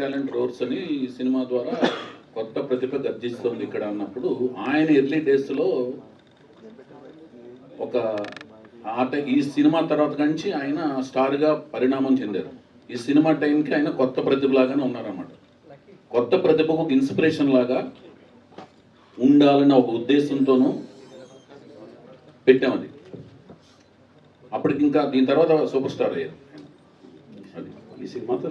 Talent roars అని ఈ cinema ద్వారా కొత్త ప్రతిభ గర్జిస్తుంది ఇక్కడ అన్నప్పుడు ఆయన ఎర్లీ డేస్లో ఒక ఆట ఈ సినిమా తర్వాత నుంచి ఆయన స్టార్గా పరిణామం చెందారు. ఈ సినిమా టైంకి ఆయన కొత్త ప్రతిభలాగానే ఉన్నారన్నమాట. కొత్త ప్రతిభకు ఒక ఇన్స్పిరేషన్ లాగా ఉండాలన్న ఒక ఉద్దేశంతోనూ పెట్టామది. అప్పటికి ఇంకా దీని తర్వాత సూపర్ స్టార్ అయ్యారు అది ఈ సినిమాతో.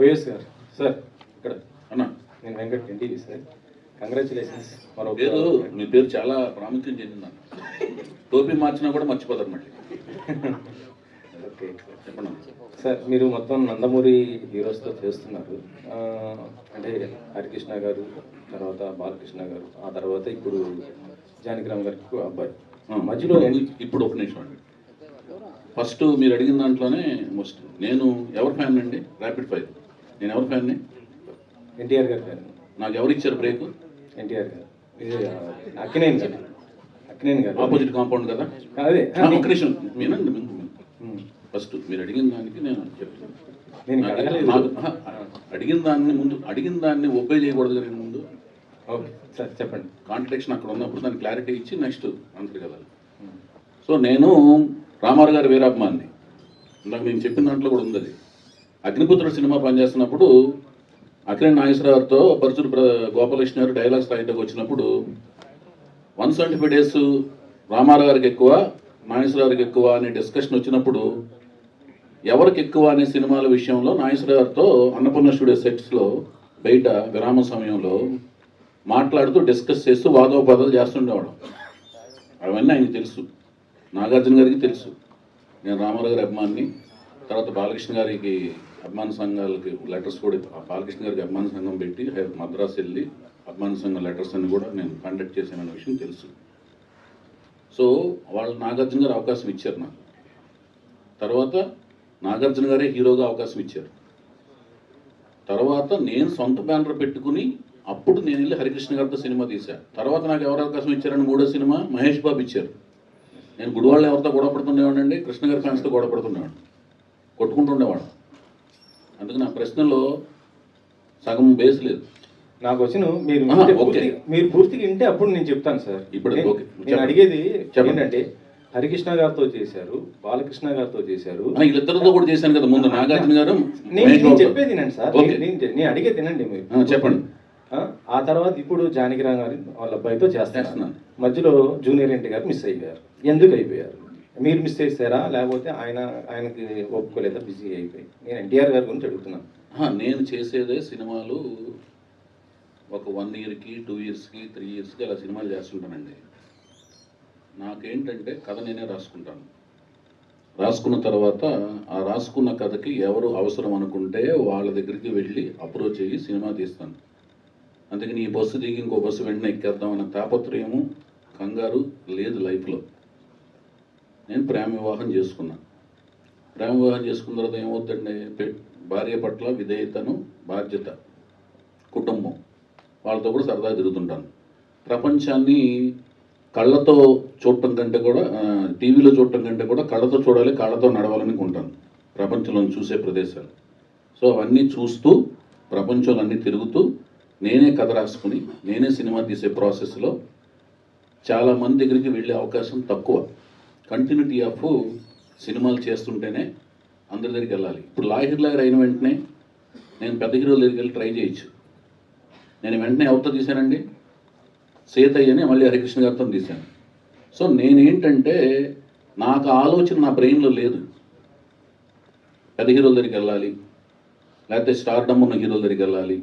వైఎస్ గారు. సార్ ఇక్కడ అన్న నేను వెంకట్ ఎన్టీవీ సార్. కంగ్రాచులేషన్స్ మరో పేరు మీ పేరు చాలా ప్రాముఖ్యం చెందిందన్న టోపీ మార్చినా కూడా మర్చిపోతారు మళ్ళీ. ఓకే. చెప్పండి. సార్ మీరు మొత్తం నందమూరి హీరోస్తో చేస్తున్నారు. అంటే హరికృష్ణ గారు తర్వాత బాలకృష్ణ గారు ఆ తర్వాత ఇప్పుడు జానకిరామ్ గారికి అబ్బాయి. మధ్యలో ఎన్- ఇప్పుడు ఒక నిమిషం అండి. ఫస్ట్ మీరు అడిగిన దాంట్లోనే మోస్ట్ నేను ఎవరి ఫ్యాన్ అండి? ర్యాపిడ్ ఫైర్ నేను ఎవరి ఫ్యాన్ని? ఎన్టీఆర్ గారు గారు నాకు ఎవరు ఇచ్చారు బ్రేక్? ఎన్టీఆర్ గారు. ఇది అక్కినేని గారు. అక్కినేని గారు. ఆపోజిట్ కాంపౌండ్ కదా? అదే. వినండి. ఉమ్. ఫస్ట్ మీరు అడిగిన దానికి నేను చెప్తాను. అడిగిన దాన్ని ముందు అడిగిన దాన్ని ఒబ్బే చేయకూడదు కదా నేను ముందు? ఓకే సార్ చెప్పండి. కాంట్రడిక్షన్ అక్కడ ఉన్నప్పుడు దానికి క్లారిటీ ఇచ్చి నెక్స్ట్ ఆన్సర్ కదా. సో నేను రామారావు గారి వీరాభిమాన్ని. ఇందాక నేను చెప్పిన దాంట్లో కూడా ఉంది అది. అగ్నిపుత్రుడు సినిమా పనిచేస్తున్నప్పుడు అఖిల నాగేశ్వరరావుతో పరుచూరు ప్ర గోపాలకృష్ణ గారు డైలాగ్స్ రాయటకు వచ్చినప్పుడు one seventy five days Ramarao గారికి ఎక్కువ నాగేశ్వర గారికి ఎక్కువ అనే డిస్కషన్ వచ్చినప్పుడు ఎవరికి ఎక్కువ అనే సినిమాల విషయంలో నాగేశ్వర గారితో అన్నపూర్ణ స్టూడియో సెట్స్లో బయట విరామ సమయంలో మాట్లాడుతూ డిస్కస్ చేస్తూ వాదోపాదాలు చేస్తుండేవాడు అవన్నీ ఆయనకు తెలుసు. నాగార్జున గారికి తెలుసు. నేను రామారావు గారి అభిమాన్ని. తర్వాత బాలకృష్ణ గారికి అభిమాన సంఘాలకి లెటర్స్ కూడా బాలకృష్ణ గారికి అభిమాన సంఘం పెట్టి హై- మద్రాసు వెళ్ళి అభిమాన సంఘం లెటర్స్ అన్ని కూడా నేను కండక్ట్ చేశాననే విషయం తెలుసు. సో వాళ్ళు నాగార్జున గారు అవకాశం ఇచ్చారు నాకు. తర్వాత నాగార్జున గారే హీరోగా అవకాశం ఇచ్చారు. తర్వాత నేను సొంత బ్యానర్ పెట్టుకుని అప్పుడు నేను వెళ్ళి హరికృష్ణ గారితో సినిమా తీశాను తర్వాత నాకు ఎవరు అవకాశం ఇచ్చారని మూడో సినిమా మహేష్ బాబు ఇచ్చారు. నేను గుడివాళ్ళు ఎవరితో గొడవ పడుతుండేవాడండి కృష్ణ గారి ఫ్యాన్స్తో గొడవ కొట్టుకుంటుండేవాడు. అందుకే నా ప్రశ్నలో సగం బేస్ లేదు. నాకు వచ్చిన మీరు మీరు పూర్తిగా వింటే అప్పుడు నేను చెప్తాను సార్. ఇప్పుడు నేను-. అడిగేది చెప్పండి. ఏంటంటే హరికృష్ణ గారితో చేశారు బాలకృష్ణ గారితో చేశారు. ఆ, వీళ్ళిద్దరితో కూడా చేశాను కదా ముందు. నాగార్జున గారు నేను. చెప్పేది నేను సార్. నేను- అడిగేది తినండి మీరు. చెప్పండి. ఆ, తర్వాత ఇప్పుడు జానకిరామ్ గారి వాళ్ళ అబ్బాయితో చేస్తున్నాను. మధ్యలో జూనియర్ ఎన్టీ గారు మిస్ అయిపోయారు. ఎందుకు అయిపోయారు? మీరు మిస్ చేశారా? లేకపోతే ఆయన ఆయనకి ఒప్పుకోలేదా? బిజీ అయిపోయి. నేను ఎన్టీఆర్ గారి గురించి అడుగుతున్నాను. నేను చేసేదే సినిమాలు ఒక వన్ ఇయర్కి టూ ఇయర్స్కి త్రీ ఇయర్స్కి అలా సినిమాలు చేస్తుంటానండి. నాకేంటంటే కథ నేనే రాసుకుంటాను. రాసుకున్న తర్వాత ఆ రాసుకున్న కథకి ఎవరు అవసరం అనుకుంటే వాళ్ళ దగ్గరికి వెళ్ళి అప్రోచ్ అయ్యి సినిమా తీస్తాను. అందుకని ఈ బస్సు దిగి ఇంకో బస్సు వెంటనే ఎక్కేద్దాం తాపత్రయము కంగారు లేదు లైఫ్లో. నేను ప్రేమ వివాహం చేసుకున్నాను ప్రేమ వివాహం చేసుకున్న తర్వాత ఏమవుతుందండి భార్య పట్ల విధేయతను బాధ్యత కుటుంబం వాళ్ళతో కూడా సరదా తిరుగుతుంటాను. ప్రపంచాన్ని కళ్ళతో చూడటం కంటే కూడా టీవీలో చూడటం కంటే కూడా కళ్ళతో చూడాలి కళ్ళతో నడవాలని ఉంటాను ప్రపంచంలో చూసే ప్రదేశాలు. సో అవన్నీ చూస్తూ ప్రపంచంలో అన్నీ తిరుగుతూ నేనే కథ రాసుకుని నేనే సినిమా తీసే ప్రాసెస్లో చాలా మంది దగ్గరికి వెళ్ళే అవకాశం తక్కువ. కంటిన్యూటీ ఆఫ్ సినిమాలు చేస్తుంటేనే అందరి దగ్గరికి వెళ్ళాలి. ఇప్పుడు లాహిర్ లాగర్ అయిన వెంటనే నేను పెద్ద హీరోల దగ్గరికి వెళ్ళి ట్రై చేయొచ్చు. నేను వెంటనే ఎవరితో తీశానండి? సీతయ్యని మళ్ళీ హరికృష్ణ గారితో తీశాను. సో నేనేంటంటే నాకు ఆలోచన నా బ్రెయిన్లో లేదు. పెద్ద హీరోల దగ్గరికి వెళ్ళాలి. లేకపోతే స్టార్ డమ్ ఉన్న హీరోల దగ్గరికి వెళ్ళాలి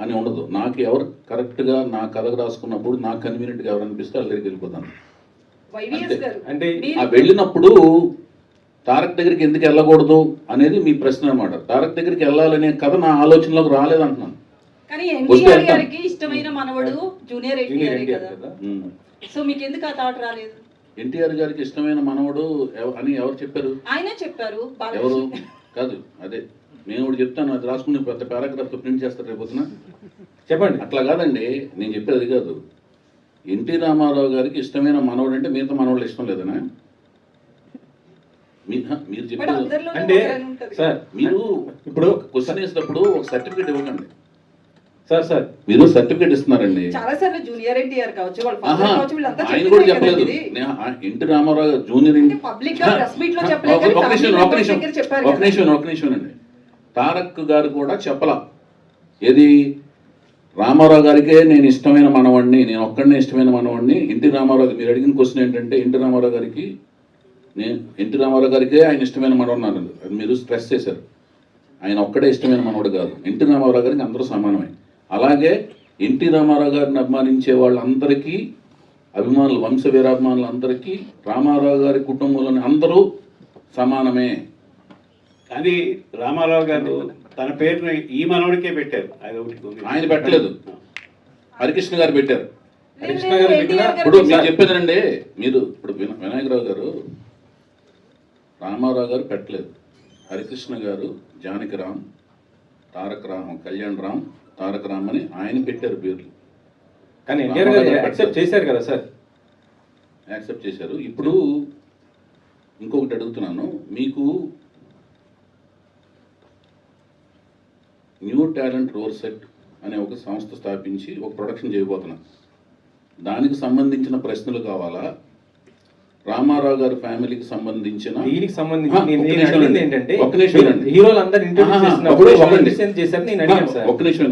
అని ఉండదు. నాకు ఎవరు కరెక్ట్గా నా కథకు రాసుకున్నప్పుడు నాకు కన్వీనియంట్గా ఎవరు అనిపిస్తే వాళ్ళ దగ్గరికి వెళ్ళిపోతాను. అంటే ఆ వెళ్ళినప్పుడు తారక్ దగ్గరికి ఎందుకు వెళ్ళకూడదు అనేది మీ ప్రశ్న అనమాట తారక్ దగ్గరికి వెళ్ళాలనే కథ నా ఆలోచనలోకి రాలేదంటున్నాను. కానీ ఎన్టీఆర్. గారికి ఇష్టమైన మనవడు జూనియర్ జూనియర్ ఎన్టీఆర్ కదా. ఉమ్. సో మీకు ఎందుకు ఆ థాట్ రాలేదు? ఎన్టీఆర్ గారికి ఇష్టమైన మనవడు అని ఎవరు చెప్పారు? ఆయనే చెప్పారు ఎవరు? కాదు అదే. నేను ఒకటి చెప్తాను అది రాసుకుని పెద్ద పారాగ్రాఫ్ ప్రింట్ చేస్తారు రేపొద్దున. చెప్పండి. అట్లా కాదండి నేను చెప్పేది అది కాదు. ఎన్టీ రామారావు గారికి ఇష్టమైన మనవడు అంటే మిగతా మనవాళ్ళు ఇష్టం లేదనా? మీరు చెప్పారు అంటే సార్ మీరు ఇప్పుడు క్వశ్చన్ వేసినప్పుడు ఒక సర్టిఫికేట్ ఇవ్వకండి. Sir sir. మీరు సర్టిఫికేట్ ఇస్తున్నారండి. చాలా సార్లు జూనియర్ ఎన్టీఆర్ కావచ్చు వాళ్ళ ఆహా, father కావచ్చు వీళ్ళంతా ఆయన కూడా చెప్పలేదు. ఎన్టీ రామారావు గారు జూనియర్ ఒక-. నిమిషం ఒక నిమిషం అండి తారక్ గారు కూడా చెప్పలా. ఏది? రామారావు గారికే నేను ఇష్టమైన మనవాడిని నేను ఒక్కడనే ఇష్టమైన మనవాడిని ఎన్టీ రామారావు మీరు అడిగిన క్వశ్చన్ ఏంటంటే ఎన్టీ రామారావు గారికి నేను ఎన్టీ రామారావు గారికే ఆయన ఇష్టమైన మనవాడు అది మీరు స్ట్రెస్ చేశారు. ఆయన ఒక్కడే ఇష్టమైన మనవాడు కాదు. ఎన్టీ రామారావు గారికి అందరూ సమానమే. అలాగే ఎన్టీ రామారావు గారిని అభిమానించే వాళ్ళందరికీ అభిమానులు వంశ వీరాభిమానులందరికీ రామారావు గారి కుటుంబంలోని అందరూ సమానమే. కానీ రామారావు గారు తన పేరును ఈ మనవడికే పెట్టారు. అది ఒకటి ఆయన పెట్టలేదు. హరికృష్ణ గారు పెట్టారు. హరికృష్ణ గారు పెట్టిన- ఇప్పుడు మీరు. చెప్పేదండి మీరు ఇప్పుడు విన- వినాయకరావు గారు రామారావు గారు పెట్టలేదు. హరికృష్ణ గారు జానకిరామ్ తారక రామ్ కళ్యాణ్ రామ్ తారక రామ్ అని ఆయన పెట్టారు పేర్లు. కానీ ఎన్టీఆర్ గారు యాక్సెప్ట్ చేశారు కదా సార్? యాక్సెప్ట్ చేశారు. ఇప్పుడు ఇంకొకటి అడుగుతున్నాను. మీకు న్యూ టాలెంట్ రోర్ సెట్ అనే ఒక సంస్థ స్థాపించి ఒక ప్రొడక్షన్ చేయబోతున్నాం. దానికి సంబంధించిన ప్రశ్నలు కావాలా? రామారావు గారి ఫ్యామిలీకి సంబంధించిన దీనికి సంబంధించి నిమిషం అండి. ఏంటంటే ఒక్క నిమిషం. హీరోలు ఒక్క నిమిషం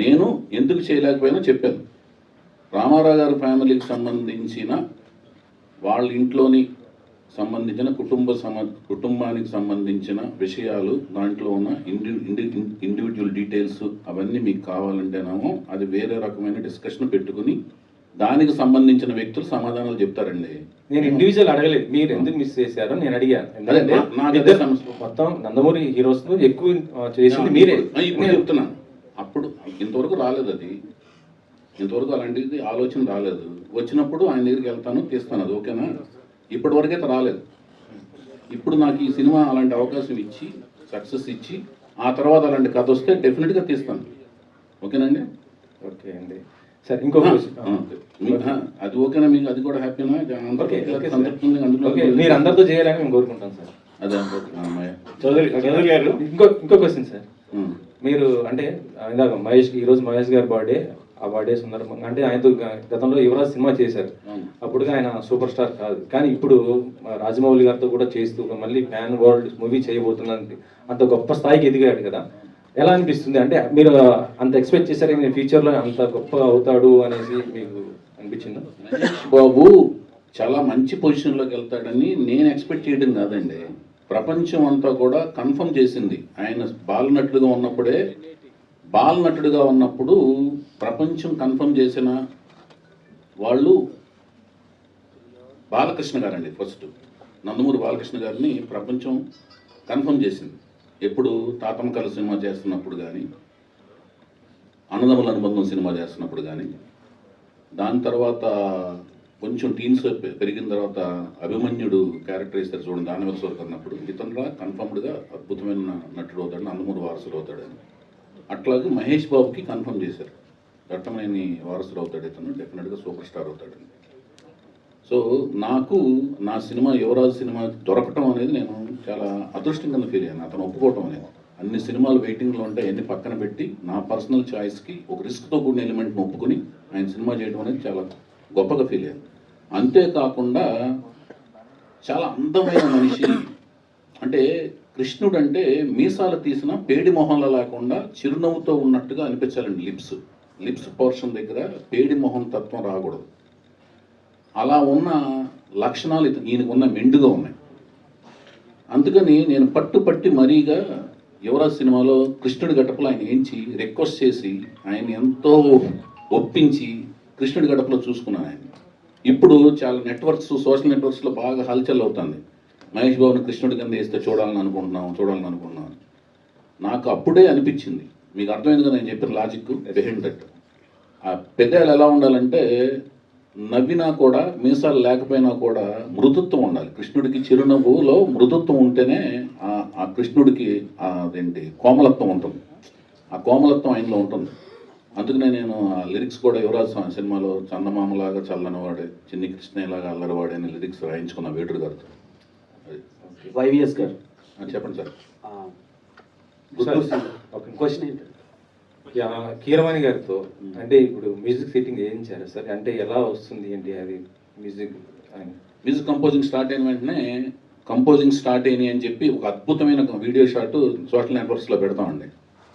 నేను ఎందుకు చేయలేకపోయినా చెప్పాను. రామారావు గారి ఫ్యామిలీకి సంబంధించిన వాళ్ళ ఇంట్లోని సంబంధించిన కుటుంబ సమ కుటుంబానికి సంబంధించిన విషయాలు దాంట్లో ఉన్న ఇండి ఇండి ఇండివిజువల్ డీటెయిల్స్ అవన్నీ మీకు కావాలంటేనేమో అది వేరే రకమైన డిస్కషన్ పెట్టుకుని దానికి సంబంధించిన వ్యక్తులు సమాధానాలు చెప్తారండి. నేను ఇండివిజువల్ అడగలేదు. మీరు ఎందుకు మిస్ చేశారో నేను అడిగాను. ఎందుకంటే. మొత్తం నందమూరి హీరోస్ ఎక్కువ చేసింది మీరే. ఇప్పుడు చెప్తున్నాను అప్పుడు ఇంతవరకు రాలేదు అది. ఇంతవరకు అలాంటిది ఆలోచన రాలేదు. వచ్చినప్పుడు ఆయన దగ్గరికి వెళ్తాను తీస్తాను అది ఓకేనా? ఇప్పటి వరకైతే రాలేదు. ఇప్పుడు నాకు ఈ సినిమా అలాంటి అవకాశం ఇచ్చి సక్సెస్ ఇచ్చి ఆ తర్వాత అలాంటి కథ వస్తే డెఫినెట్గా తీస్తాను. ఓకేనండి? ఓకే అండి. సార్ ఆ, అది ఓకేనా? మీకు అది కూడా హ్యాపీనా మీరు అందరితో చేయాలని మేము కోరుకుంటాం సార్. అదే చౌదరి చౌదరి గారు ఇంకో ఇంకో క్వశ్చన్ సార్. మీరు అంటే ఇందాక మహేష్ ఈ రోజు మహేష్ గారి బర్త్డే ఆ బర్త్డే సందర్భంగా అంటే ఆయనతో గతంలో యువరాజ్ సినిమా చేశారు. అప్పుడుగా ఆయన సూపర్ స్టార్ కాదు. కానీ ఇప్పుడు రాజమౌళి గారితో కూడా చేస్తూ మళ్ళీ ప్యాన్ వరల్డ్ మూవీ చేయబోతున్నాను అంత గొప్ప స్థాయికి ఎదిగాడు కదా. ఎలా అనిపిస్తుంది? అంటే మీరు అంత ఎక్స్పెక్ట్ చేశారు నేను ఫ్యూచర్లో అంత గొప్ప అవుతాడు అనేసి మీకు అనిపించిందా? బాబు చాలా మంచి పొజిషన్లోకి వెళ్తాడని నేను ఎక్స్పెక్ట్ చేయడం కాదండి. ప్రపంచం అంతా కూడా కన్ఫర్మ్ చేసింది. ఆయన బాలనటుడుగా ఉన్నప్పుడే బాలనటుడుగా ఉన్నప్పుడు ప్రపంచం కన్ఫర్మ్ చేసిన వాళ్ళు బాలకృష్ణ గారండి ఫస్ట్. నందమూరి బాలకృష్ణ గారిని ప్రపంచం కన్ఫర్మ్ చేసింది. ఎప్పుడు తాతమ్మకల సినిమా చేస్తున్నప్పుడు కానీ అన్నదమ్ముల అనుబంధం సినిమా చేస్తున్నప్పుడు కానీ దాని తర్వాత కొంచెం టీన్స్ పెరిగిన తర్వాత అభిమన్యుడు క్యారెక్టర్ ఇస్తారు చూడండి దానవరసవరకు అన్నప్పుడు ఇతను కన్ఫర్మ్డ్గా అద్భుతమైన నటుడు అవుతాడు నందమూరి వారసుడు అవుతాడని అట్లాగే మహేష్ బాబుకి కన్ఫర్మ్ చేశారు. ఘట్టమైన వారసుడు అవుతాడు ఇతను. డెఫినెట్గా సూపర్ స్టార్ అవుతాడని సో నాకు నా సినిమా యువరాజు సినిమా దొరకటం అనేది నేను చాలా అదృష్టం కింద ఫీల్ అయ్యాను. అతను ఒప్పుకోవటం అనేది. అన్ని సినిమాలు వెయిటింగ్లో ఉంటాయి అన్ని పక్కన పెట్టి నా పర్సనల్ చాయిస్కి ఒక రిస్క్తో కూడిన ఎలిమెంట్ని ఒప్పుకుని ఆయన సినిమా చేయడం అనేది చాలా గొప్పగా ఫీల్ అయ్యాను. అంతేకాకుండా చాలా అందమైన మనిషి కృష్ణుడు అంటే మీసాలు తీసిన పేడి మొహంలో లేకుండా చిరునవ్వుతో ఉన్నట్టుగా అనిపించాలండి లిప్స్. లిప్స్ పోర్షన్ దగ్గర పేడి మొహం తత్వం రాకూడదు. అలా ఉన్న లక్షణాలు ఇత- ఈయనకు ఉన్న మెండుగా ఉన్నాయి. అందుకని నేను పట్టు పట్టి మరీగా యువరాజ్ సినిమాలో కృష్ణుడి గడపలో ఆయన ఏంచి రిక్వెస్ట్ చేసి ఆయన ఎంతో ఒప్పించి కృష్ణుడి గడపలో చూసుకున్నాను ఆయన. ఇప్పుడు చాలా నెట్వర్క్స్ సోషల్ నెట్వర్క్స్లో బాగా హల్చల్ అవుతుంది. మహేష్ బాబుని కృష్ణుడి కింద వేస్తే చూడాలని అనుకుంటున్నాం చూడాలని అనుకుంటున్నాం నాకు అప్పుడే అనిపించింది. మీకు అర్థమైంది కదా నేను చెప్పిన లాజిక్ బిహైండ్ దట్ ఆ పెద్దలు ఎలా ఉండాలంటే నవ్వినా కూడా మీసాలు లేకపోయినా కూడా మృదుత్వం ఉండాలి. కృష్ణుడికి చిరునవ్వులో మృదుత్వం ఉంటేనే ఆ- కృష్ణుడికి అదేంటి కోమలత్వం ఉంటుంది. ఆ కోమలత్వం ఆయనలో ఉంటుంది. అందుకనే నేను ఆ లిరిక్స్ కూడా యువరాజ్ సినిమాలో చందమామలాగా చల్లనివాడే చిన్ని కృష్ణయ్యలాగా అల్లరివాడే అనే లిరిక్స్ రాయించుకున్న వేటుడు గారితో. వైవిఎస్ గారు చెప్పండి సార్. క్వశ్చన్ ఏంటి? యా, కీరవాణి గారితో అంటే ఇప్పుడు మ్యూజిక్ సెట్టింగ్ చేయించారు సార్ అంటే ఎలా వస్తుంది ఏంటి అది మ్యూజిక్ మ్యూజిక్ కంపోజింగ్ స్టార్ట్ అయిన వెంటనే కంపోజింగ్ స్టార్ట్ అయినాయి అని చెప్పి ఒక అద్భుతమైన వీడియో షాట్ సోషల్ నెట్వర్క్స్లో పెడతామండి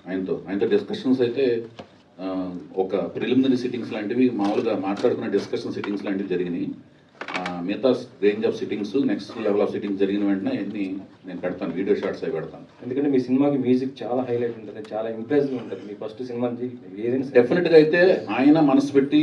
ఆయనతో. ఆయనతో డిస్కషన్స్ అయితే ఒక ప్రిలిమినరీ సిట్టింగ్స్ లాంటివి మామూలుగా మాట్లాడుకునే డిస్కషన్ సిట్టింగ్స్ లాంటివి జరిగినాయి. మిగతా range of sittings next level of sittings జరిగిన వెంటనే అన్ని నేను పెడతాను వీడియో షాట్స్ అవి పెడతాను ఎందుకంటే మీ సినిమాకి మ్యూజిక్ చాలా హైలైట్ ఉంటుంది చాలా ఇంప్రెసివ్ ఉంటుంది మీ ఫస్ట్ సినిమా ఏదైనా. డెఫినెట్గా అయితే ఆయన మనసు పెట్టి